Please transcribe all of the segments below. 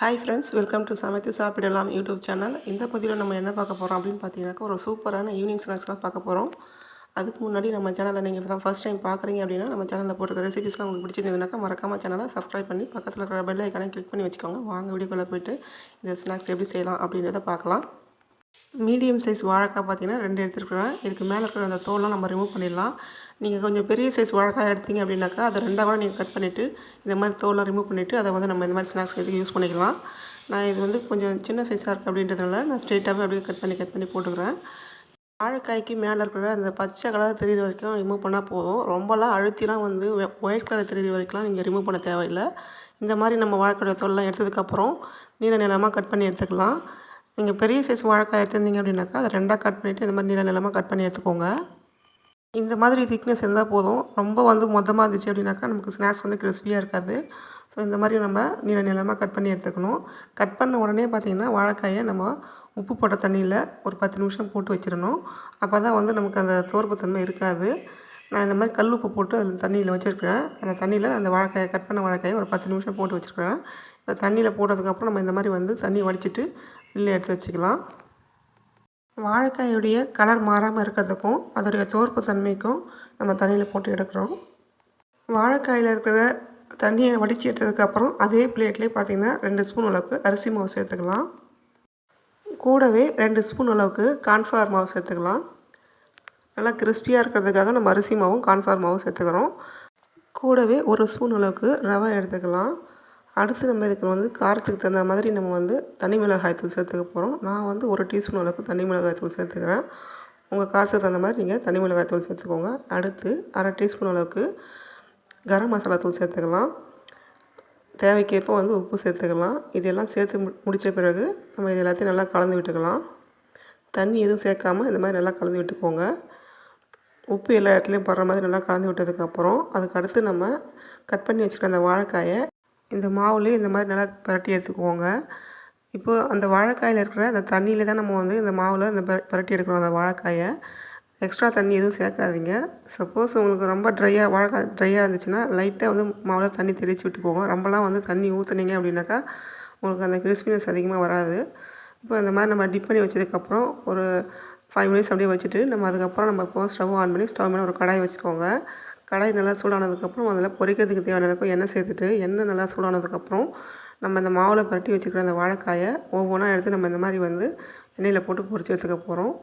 Hi friends welcome to சமைத்து சாப்பிடலாம் YouTube channel இந்த பதிவில் நம்ம என்ன பார்க்க போகிறோம் அப்படின்னு பார்த்தீங்கன்னாக்கா ஒரு சூப்பரான ஈவினிங் ஸ்நாக்ஸ்லாம் பார்க்க போகிறோம் அதுக்கு முன்னாடி நம்ம சேனலை நீங்கள் இப்போ தான் ஃபஸ்ட் டைம் பார்க்குறீங்க அப்படின்னா நம்ம சேனலில் போட்டுருக்க ரெசிபிஸ்லாம் உங்களுக்கு பிடிச்சிருந்ததுனாக்கா மறக்காமல் சேனலை சப்ஸ்கிரைப் பண்ணி பக்கத்தில் இருக்கிற பெல் ஐக்கானே கிளிக் பண்ணி வச்சுக்கோங்க. வாங்க வீடியோக்குள்ளே போயிட்டு இந்த ஸ்நாக்ஸ் எப்படி செய்யலாம் அப்படின்றத பார்க்கலாம். மீடியம் சைஸ் வாழைக்காய் பார்த்தீங்கன்னா ரெண்டு எடுத்துருக்குறேன். இதுக்கு மேலே இருக்கிற அந்த தோலெலாம் நம்ம ரிமூவ் பண்ணிடலாம். நீங்கள் கொஞ்சம் பெரிய சைஸ் வாழைக்காய் எடுத்தீங்க அப்படின்னாக்கா அதை ரெண்டாக கூட நீங்கள் கட் பண்ணிவிட்டு இந்த மாதிரி தோல்லாம் ரிமூவ் பண்ணிவிட்டு அதை வந்து நம்ம இந்த மாதிரி ஸ்நாக்ஸ் எதுக்கு யூஸ் பண்ணிக்கலாம். நான் இது வந்து கொஞ்சம் சின்ன சைஸாக இருக்குது அப்படின்றதுனால நான் ஸ்ட்ரெயிட்டாகவே அப்படியே கட் பண்ணி கட் பண்ணி போட்டுக்கிறேன். வாழைக்காய்க்கு மேலே இருக்கிற அந்த பச்சை கலர் தெரியுற வரைக்கும் ரிமூவ் பண்ணால் போதும். ரொம்பலாம் அழுத்திலாம் வந்து ஒயிட் கலர் தெரியுற வரைக்கும்லாம் நீங்கள் ரிமூவ் பண்ண தேவையில்லை. இந்த மாதிரி நம்ம வாழைக்காய் தோல்லாம் எடுத்ததுக்கப்புறம் நீள நிலமாக கட் பண்ணி எடுத்துக்கலாம். நீங்கள் பெரிய சைஸ் வாழைக்காய் எடுத்திருந்தீங்க அப்படின்னாக்கா அதை ரெண்டாக கட் பண்ணிவிட்டு இந்த மாதிரி நீள நிலமாக கட் பண்ணி எடுத்துக்கோங்க. இந்த மாதிரி திக்னஸ் இருந்தால் போதும். ரொம்ப வந்து மொத்தமாக இருந்துச்சு அப்படின்னாக்கா நமக்கு ஸ்நாக்ஸ் வந்து கிறிஸ்பியாக இருக்காது. ஸோ இந்த மாதிரி நம்ம நீள நிலமாக கட் பண்ணி எடுத்துக்கணும். கட் பண்ண உடனே பார்த்திங்கன்னா வாழைக்காயை நம்ம உப்பு போட்ட தண்ணியில் ஒரு பத்து நிமிஷம் போட்டு வச்சிடணும். அப்போ தான் வந்து நமக்கு அந்த தோற்புத்தன்மை இருக்காது. நான் இந்த மாதிரி கல் உப்பு போட்டு அதில் தண்ணியில் வச்சுருக்கிறேன். அந்த தண்ணியில் அந்த வாழைக்காயை கட் பண்ண வாழைக்காயை ஒரு பத்து நிமிஷம் போட்டு வச்சுருக்கிறேன். இப்போ தண்ணியில் போட்டதுக்கப்புறம் நம்ம இந்த மாதிரி வந்து தண்ணி வடிச்சிட்டு வெளில எடுத்து வச்சுக்கலாம். வாழைக்காயுடைய கலர் மாறாமல் இருக்கிறதுக்கும் அதோடைய தோற்பு தன்மைக்கும் நம்ம தண்ணியில் போட்டு எடுக்கிறோம். வாழைக்காயில் இருக்கிற தண்ணியை வடித்து எடுத்ததுக்கப்புறம் அதே பிளேட்லேயே பார்த்திங்கன்னா ரெண்டு ஸ்பூன் அளவுக்கு அரிசி மாவு சேர்த்துக்கலாம். கூடவே ரெண்டு ஸ்பூன் அளவுக்கு கான்ஃப்ளவர் மாவு சேர்த்துக்கலாம். நல்லா கிறிஸ்பியாக இருக்கிறதுக்காக நம்ம அரிசி மாவும் கான்ஃப்ளவர் மாவும் சேர்த்துக்கிறோம். கூடவே ஒரு ஸ்பூன் அளவுக்கு ரவை எடுத்துக்கலாம். அடுத்து நம்ம இதுக்கு வந்து காரத்துக்கு தகுந்த மாதிரி நம்ம வந்து தனி மிளகாய் தூள் சேர்த்துக்க போகிறோம் நான் வந்து ஒரு டீஸ்பூன் அளவுக்கு தனி மிளகாய் தூள் சேர்த்துக்கிறேன். உங்கள் காரத்துக்கு தகுந்த மாதிரி நீங்கள் தனி மிளகாய் தூள் சேர்த்துக்கோங்க. அடுத்து அரை டீஸ்பூன் அளவுக்கு கரம் மசாலா தூள் சேர்த்துக்கலாம். தேவைக்கேற்ப வந்து உப்பு சேர்த்துக்கலாம். இதெல்லாம் சேர்த்து முடித்த பிறகு நம்ம இது எல்லாத்தையும் நல்லா கலந்து விட்டுக்கலாம். தண்ணி எதுவும் சேர்க்காமல் இந்த மாதிரி நல்லா கலந்து விட்டுக்கோங்க. உப்பு எல்லா இடத்துலையும் படுற மாதிரி நல்லா கலந்து விட்டதுக்கப்புறம் அதுக்கு அடுத்து நம்ம கட் பண்ணி வச்சுருக்க அந்த வாழைக்காயை இந்த மாவுலேயே இந்த மாதிரி நல்லா பரட்டி எடுத்துக்குவோங்க. இப்போது அந்த வாழைக்காயில் இருக்கிற அந்த தண்ணியில் தான் நம்ம வந்து இந்த மாவில் இந்த பரட்டி எடுக்கிறோம் அந்த வாழைக்காயை. எக்ஸ்ட்ரா தண்ணி எதுவும் சேர்க்காதீங்க. சப்போஸ் உங்களுக்கு ரொம்ப ட்ரையாக வாழைக்காய் ட்ரையாக இருந்துச்சுன்னா லைட்டாக வந்து மாவில் தண்ணி தெளித்து விட்டுக்கோங்க ரொம்பலாம் வந்து தண்ணி ஊற்றுனீங்க அப்படின்னாக்கா உங்களுக்கு அந்த கிறிஸ்பினஸ் அதிகமாக வராது. இப்போ இந்த மாதிரி நம்ம டிப் பண்ணி வச்சதுக்கப்புறம் ஒரு ஃபைவ் மினிட்ஸ் அப்படியே வச்சுட்டு நம்ம அதுக்கப்புறம் நம்ம இப்போ ஸ்டவ் ஆன் பண்ணி ஸ்டவ் மேலே ஒரு கடாய் வச்சுக்கோங்க. கடாய் நல்லா சூடானதுக்கப்புறம் அதில் பொரிக்கிறதுக்கு தேவையான அளவுக்கு எண்ணெய் சேர்த்துட்டு எண்ணெய் நல்லா சூடானதுக்கப்புறம் நம்ம இந்த மாவில் பரட்டி வச்சுக்கிற அந்த வாழைக்காயை ஒவ்வொன்றா எடுத்து நம்ம இந்த மாதிரி வந்து எண்ணெயில் போட்டு பொரிச்சு எடுத்துக்க போகிறோம்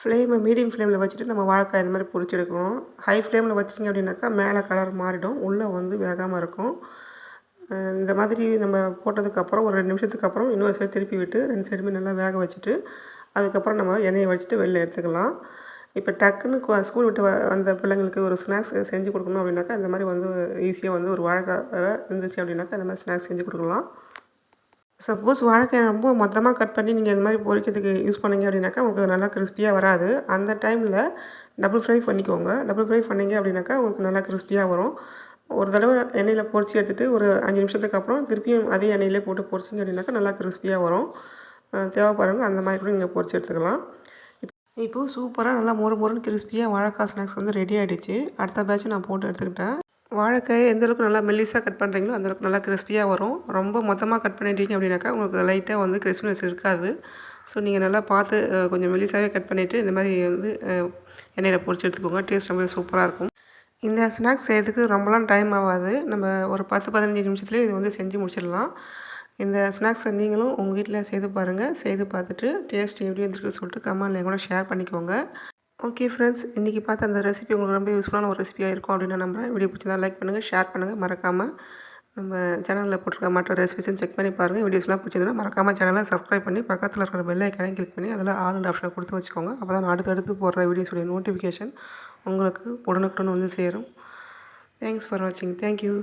ஃப்ளேமை மீடியம் ஃப்ளேமில் வச்சுட்டு நம்ம வாழைக்காய் இந்த மாதிரி பொரிச்சு எடுக்கணும். ஹை ஃப்ளேமில் வச்சிங்க அப்படின்னாக்கா மேலே கலர் மாறிடும் உள்ளே வந்து வேகாமல் இருக்கும். இந்த மாதிரி நம்ம போட்டதுக்கப்புறம் ஒரு ரெண்டு நிமிஷத்துக்கு அப்புறம் இன்னொரு சைடு திருப்பி விட்டு ரெண்டு சைடுமே நல்லா வேக வச்சுட்டு அதுக்கப்புறம் நம்ம எண்ணெயை வச்சுட்டு வெளில எடுத்துக்கலாம். இப்போ டக்குன்னு ஸ்கூல் விட்டு வ வந்த பிள்ளைங்களுக்கு ஒரு ஸ்நாக்ஸ் செஞ்சு கொடுக்கணும் அப்படின்னாக்கா இந்த மாதிரி வந்து ஈஸியாக வந்து ஒரு வாழைக்காய் இருந்துச்சு அப்படின்னாக்கா இந்த மாதிரி ஸ்நாக்ஸ் செஞ்சு கொடுக்கலாம். சப்போஸ் வாழைக்காய் ரொம்ப மொத்தமாக கட் பண்ணி நீங்கள் இந்த மாதிரி பொரிக்கிறதுக்கு யூஸ் பண்ணிங்க அப்படின்னாக்கா உங்களுக்கு நல்லா கிறிஸ்பியாக வராது. அந்த டைமில் டபுள் ஃப்ரை பண்ணிக்கோங்க. டபுள் ஃப்ரை பண்ணிங்க அப்படின்னாக்கா உங்களுக்கு நல்லா கிறிஸ்பியாக வரும். ஒரு தடவை எண்ணெயில் பொரிச்சு எடுத்துகிட்டு ஒரு அஞ்சு நிமிஷத்துக்கு அப்புறம் திருப்பியும் அதே எண்ணெயிலே போட்டு பொரிச்சிங்க அப்படின்னாக்கா நல்லா கிறிஸ்பியாக வரும். தேவைப்படுறவங்க அந்த மாதிரி கூட நீங்கள் பொரிச்சு எடுத்துக்கலாம். இப்போது சூப்பராக நல்லா மொறு மொறுன்னு கிறிஸ்பியாக வாழைக்காய் ஸ்நாக்ஸ் வந்து ரெடி ஆகிடுச்சு அடுத்த பேட்ச் நான் போட்டு எடுத்துக்கிட்டேன். வாழைக்காயை எந்தளவுக்கு நல்லா மெல்லிஸாக கட் பண்ணுறீங்களோ அந்தளவுக்கு நல்லா கிறிஸ்பியாக வரும். ரொம்ப மொத்தமாக கட் பண்ணிட்டீங்க அப்படின்னாக்கா உங்களுக்கு லைட்டாக வந்து கிறிஸ்பினஸ் இருக்காது. ஸோ நீங்கள் நல்லா பார்த்து கொஞ்சம் மெல்லிஸாகவே கட் பண்ணிவிட்டு இந்த மாதிரி வந்து எண்ணெயில் பொறிச்சு எடுத்துக்கோங்க. டேஸ்ட் ரொம்ப சூப்பராக இருக்கும். இந்த ஸ்நாக்ஸ் செய்யறதுக்கு ரொம்பலாம் டைம் ஆகாது. நம்ம ஒரு பத்து பதினஞ்சு நிமிஷத்துலேயே இது வந்து செஞ்சு முடிச்சிடலாம். இந்த ஸ்நாக்ஸை நீங்களும் உங்கள் வீட்டில் செய்து பாருங்கள் செய்து பார்த்துட்டு டேஸ்ட் எப்படி வந்துருக்கு சொல்லிட்டு கமெண்ட்லேயும் கூட ஷேர் பண்ணிக்கோங்க. ஓகே ஃப்ரெண்ட்ஸ் இன்றைக்கி பார்த்த அந்த ரெசிபி உங்களுக்கு ரொம்ப யூஸ்ஃபுல்லான ஒரு ரெசிபியாக இருக்கும் அப்படின்னு நம்புகிறேன் வீடியோ பிடிச்சதா லைக் பண்ணுங்கள் ஷேர் பண்ணுங்கள் மறக்காமல் நம்ம சேனலில் போட்டிருக்க மற்ற ரெசிபிஸும் செக் பண்ணி பாருங்கள் வீடியோஸ்லாம் பிடிச்சதுன்னா மறக்காமல் சேனலை சப்ஸ்கிரைப் பண்ணி பக்கத்தில் இருக்கிற பெல் ஐக்கனை கிளிக் பண்ணி அதில் ஆல் அண்ட் ஆப்ஷனை கொடுத்து வச்சுக்கோங்க. அப்போ தான் அடுத்தடுத்து போடுற வீடியோஸுடைய நோட்டிஃபிகேஷன் உங்களுக்கு உடனுக்குடன் வந்து சேரும். தேங்க்ஸ் ஃபார் வாட்சிங் தேங்க்யூ